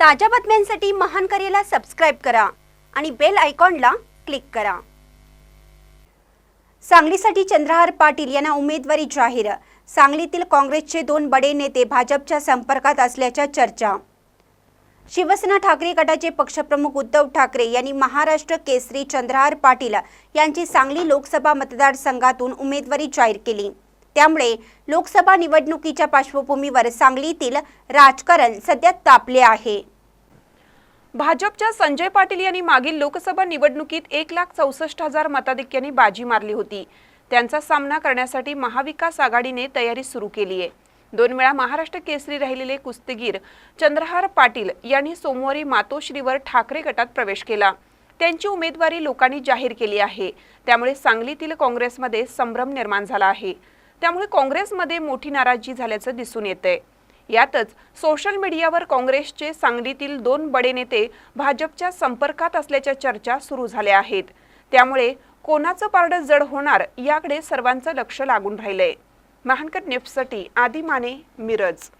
ताज्या बातम्यांसाठी महान करेला सबस्क्राईब करा आणि बेल आयकॉनला क्लिक करा. सांगलीसाठी चंद्रहार पाटील यांना उमेदवारी जाहीर. सांगलीतील काँग्रेसचे दोन बडे नेते भाजपच्या संपर्कात असल्याच्या चर्चा. शिवसेना ठाकरे गटाचे पक्षप्रमुख उद्धव ठाकरे यांनी महाराष्ट्र केसरी चंद्रहार पाटील यांची सांगली लोकसभा मतदारसंघातून उमेदवारी जाहीर केली. त्यामुळे लोकसभा निवडणुकीच्या पार्श्वभूमीवर सांगलीतील राजकारण सध्या तापले आहे. भाजपच्या संजय पाटील यांनी मागील लोकसभा निवडणुकीत एक लाख चौसष्ट हजार मताधिक्यांनी बाजी मारली होती. त्यांचा सामना करण्यासाठी महाविकास आघाडीने तयारी सुरू केली आहे. दोन वेळा महाराष्ट्र केसरी राहिलेले कुस्तीगीर चंद्रहार पाटील यांनी सोमवारी मातोश्रीवर ठाकरे गटात प्रवेश केला. त्यांची उमेदवारी लोकांनी जाहीर केली आहे. त्यामुळे सांगलीतील काँग्रेसमध्ये संभ्रम निर्माण झाला आहे. त्यामुळे काँग्रेसमध्ये मोठी नाराजी झाल्याचं दिसून येतंय. यातच सोशल मीडियावर काँग्रेसचे सांगलीतील दोन बडे नेते भाजपच्या संपर्कात असल्याच्या चर्चा सुरू झाल्या आहेत. त्यामुळे कोणाचं पारडं जड होणार याकडे सर्वांचं लक्ष लागून राहिलंय. महानकर न्यूजसाठी आदी माने मिरज.